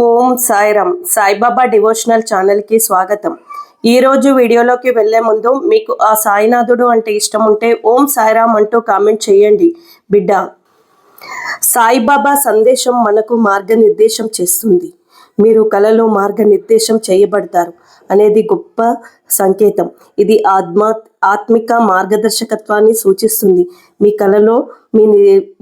ఓం Sairam. Saibaba devotional ఛానల్కి స్వాగతం. ఈరోజు వీడియోలోకి వెళ్ళే ముందు మీకు ఆ సాయినాథుడు అంటే ఇష్టం ఉంటే ఓం సాయిరామ్ అంటూ కామెంట్ చేయండి. బిడ్డ సాయిబాబా సందేశం మనకు మార్గనిర్దేశం చేస్తుంది. మీరు కలలో మార్గనిర్దేశం చేయబడతారు అనేది గొప్ప సంకేతం. ఇది ఆత్మా ఆత్మిక మార్గదర్శకత్వాన్ని సూచిస్తుంది. మీ కలలో మీ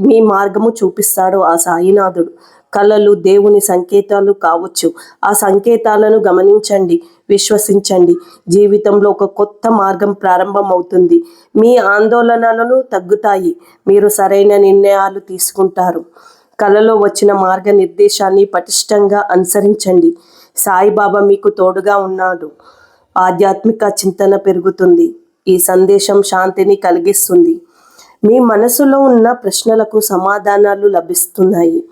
మీ మార్గము చూపిస్తాడు ఆ సాయినాథుడు. కళలు దేవుని సంకేతాలు కావచ్చు. ఆ సంకేతాలను గమనించండి విశ్వసించండి. జీవితంలో ఒక కొత్త మార్గం ప్రారంభమవుతుంది. మీ ఆందోళనలను తగ్గుతాయి. మీరు సరైన నిర్ణయాలు తీసుకుంటారు. కళలో వచ్చిన మార్గనిర్దేశాన్ని పటిష్టంగా అనుసరించండి. సాయిబాబా మీకు తోడుగా ఉన్నాడు. ఆధ్యాత్మిక చింతన పెరుగుతుంది. ఈ సందేశం శాంతిని కలిగిస్తుంది. మీ మనసులో ఉన్న ప్రశ్నలకు సమాధానాలు లభిస్తున్నాయి.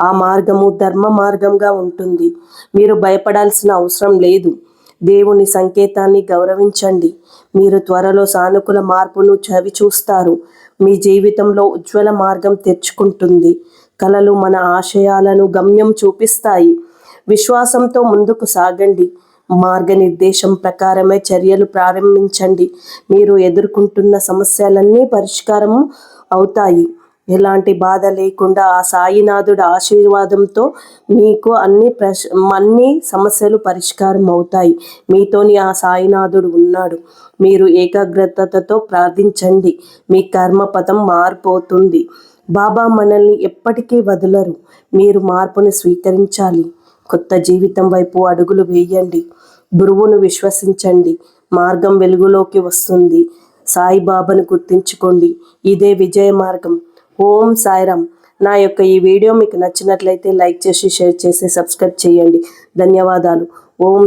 ఆ మార్గము ధర్మ మార్గంగా ఉంటుంది. మీరు భయపడాల్సిన అవసరం లేదు. దేవుని సంకేతాన్ని గౌరవించండి. మీరు త్వరలో సానుకూల మార్పును చవి చూస్తారు. మీ జీవితంలో ఉజ్వల మార్గం తెచ్చుకుంటుంది. కళలు మన ఆశయాలను గమ్యం చూపిస్తాయి. విశ్వాసంతో ముందుకు సాగండి. మార్గనిర్దేశం ప్రకారమే చర్యలు ప్రారంభించండి. మీరు ఎదుర్కొంటున్న సమస్యలన్నీ పరిష్కారం అవుతాయి. ఎలాంటి బాధ లేకుండా ఆ సాయినాథుడి ఆశీర్వాదంతో మీకు అన్ని ప్రశ్ అన్ని సమస్యలు పరిష్కారం అవుతాయి. మీతోని ఆ సాయినాథుడు ఉన్నాడు. మీరు ఏకాగ్రతతో ప్రార్థించండి. మీ కర్మపథం మారిపోతుంది. బాబా మనల్ని ఎప్పటికీ వదలరు. మీరు మార్పును స్వీకరించాలి. కొత్త జీవితం వైపు అడుగులు వేయండి. గురువును విశ్వసించండి. మార్గం వెలుగులోకి వస్తుంది. సాయిబాబాను గుర్తించుకోండి. ఇదే విజయ మార్గం. ఓం సాయిరామ్. నా యొక్క ఈ వీడియో మీకు నచ్చినట్లయితే లైక్ చేసి షేర్ చేసి సబ్స్క్రైబ్ చేయండి. ధన్యవాదాలు. ఓం